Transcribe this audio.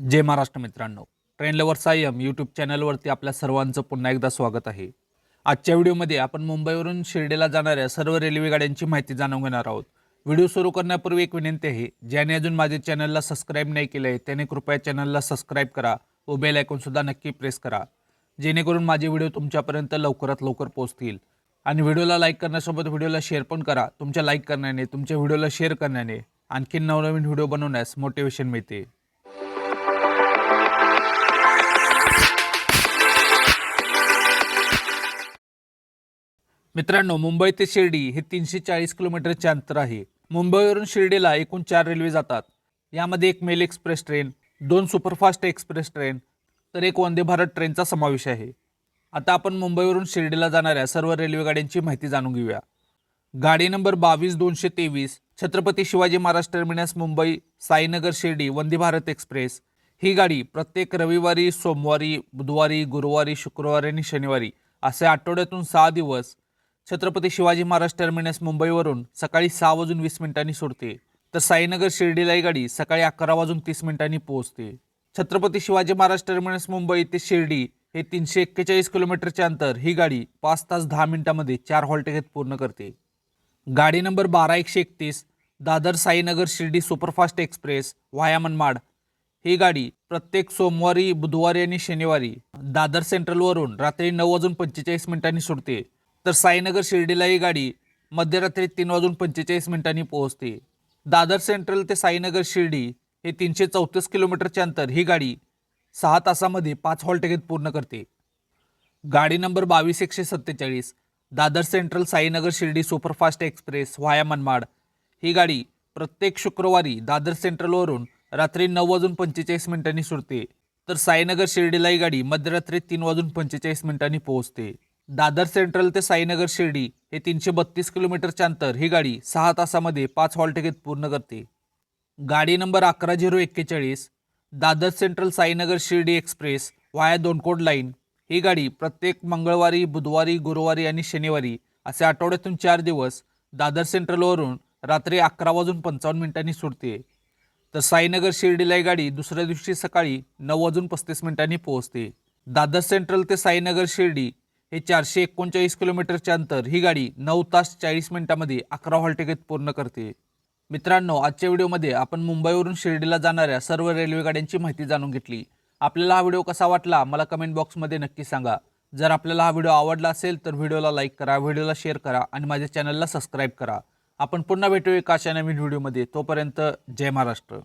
जय महाराष्ट्र मित्रांनो. Train lover Sayam YouTube चॅनलवरती आपल्या सर्वांचं पुन्हा एकदा स्वागत आहे. आजच्या व्हिडिओमध्ये आपण मुंबईवरून शिर्डीला जाणाऱ्या सर्व रेल्वे गाड्यांची माहिती जाणून घेणार आहोत. व्हिडिओ सुरू करण्यापूर्वी एक विनंती आहे ज्याने अजून माझे चॅनलला सबस्क्राईब नाही केलं आहे त्याने कृपया चॅनलला सबस्क्राईब करा व बेल आयकॉनसुद्धा नक्की प्रेस करा. जेणेकरून माझे व्हिडिओ तुमच्यापर्यंत लवकरात लवकर पोहोचतील. आणि व्हिडिओला लाईक करण्यासोबत व्हिडिओला शेअर पण करा. तुमच्या लाईक करण्याने तुमच्या व्हिडिओला शेअर करण्याने आणखी नवनवीन व्हिडिओ बनवण्यास मोटिवेशन मिळते. मित्रांनो मुंबई ते शिर्डी हे तीनशे चाळीस किलोमीटरचे अंतर आहे. मुंबईवरून शिर्डीला एकूण चार रेल्वे जातात. यामध्ये एक मेल एक्सप्रेस ट्रेन दोन सुपरफास्ट एक्सप्रेस ट्रेन तर एक वंदे भारत ट्रेनचा समावेश आहे. आता आपण मुंबईवरून शिर्डीला जाणाऱ्या सर्व रेल्वेगाड्यांची माहिती जाणून घेऊया. गाडी नंबर बावीस दोनशे तेवीस छत्रपती शिवाजी महाराज टर्मिनस मुंबई साईनगर शिर्डी वंदे भारत एक्सप्रेस. ही गाडी प्रत्येक रविवारी सोमवारी बुधवारी गुरुवारी शुक्रवारी आणि शनिवारी असे आठवड्यातून सहा दिवस छत्रपती शिवाजी महाराज टर्मिनस मुंबईवरून सकाळी सहा वाजून वीस मिनिटांनी सोडते. तर साईनगर शिर्डीला ही गाडी सकाळी अकरा वाजून तीस मिनिटांनी पोहोचते. छत्रपती शिवाजी महाराज टर्मिनस मुंबई ते शिर्डी हे तीनशे एक्केचाळीस किलोमीटरचे अंतर ही गाडी पाच तास दहा मिनिटांमध्ये चार हॉल्ट घेत पूर्ण करते. गाडी नंबर बारा एकशे एकतीस Dadar Sainagar Shirdi superfast express via Manmad. ही गाडी प्रत्येक सोमवारी बुधवारी आणि शनिवारी दादर सेंट्रलवरून रात्री नऊ वाजून पंचेचाळीस मिनिटांनी सुटते. तर साईनगर शिर्डीला ही गाडी मध्यरात्री तीन वाजून पंचेचाळीस मिनिटांनी पोहोचते. दादर सेंट्रल ते साईनगर शिर्डी हे तीनशे चौतीस किलोमीटरचे अंतर ही गाडी सहा तासामध्ये पाच हॉलटेकेत पूर्ण करते. गाडी नंबर बावीस एकशे सत्तेचाळीस Dadar central Sainagar Shirdi superfast express via Manmad ही गाडी प्रत्येक शुक्रवारी दादर सेंट्रलवरून रात्री नऊ वाजून पंचेचाळीस मिनिटांनी सुटते. तर साईनगर शिर्डीला ही गाडी मध्यरात्री तीन वाजून पंचेचाळीस मिनिटांनी पोहोचते. दादर सेंट्रल ते साईनगर शिर्डी हे तीनशे बत्तीस किलोमीटरच्या अंतर ही गाडी सहा तासामध्ये पाच हॉलटिकेत पूर्ण करते. गाडी नंबर अकरा झिरो एक्केचाळीस Dadar central Sainagar Shirdi express via दोनकोट line ही गाडी प्रत्येक मंगळवारी बुधवारी गुरुवारी आणि शनिवारी असे आठवड्यातून चार दिवस दादर सेंट्रलवरून रात्री अकरा वाजून पंचावन्न मिनिटांनी सुटते. तर साईनगर शिर्डीला ही गाडी दुसऱ्या दिवशी सकाळी नऊ वाजून पस्तीस मिनिटांनी पोहोचते. दादर सेंट्रल ते साईनगर शिर्डी हे चारशे एकोणचाळीस किलोमीटरचे अंतर ही गाडी नऊ तास चाळीस मिनिटांमध्ये अकरा हॉल्टेगेत पूर्ण करते. मित्रांनो आजच्या व्हिडिओमध्ये आपण मुंबईवरून शिर्डीला जाणाऱ्या सर्व रेल्वे गाड्यांची माहिती जाणून घेतली. आपल्याला हा व्हिडिओ कसा वाटला मला कमेंट बॉक्समध्ये नक्की सांगा. जर आपल्याला हा व्हिडिओ आवडला असेल तर व्हिडिओला लाईक करा व्हिडिओला शेअर करा आणि माझ्या चॅनलला सबस्क्राईब करा. आपण पुन्हा भेटूया एका अशा नवीन व्हिडिओमध्ये. तोपर्यंत जय महाराष्ट्र.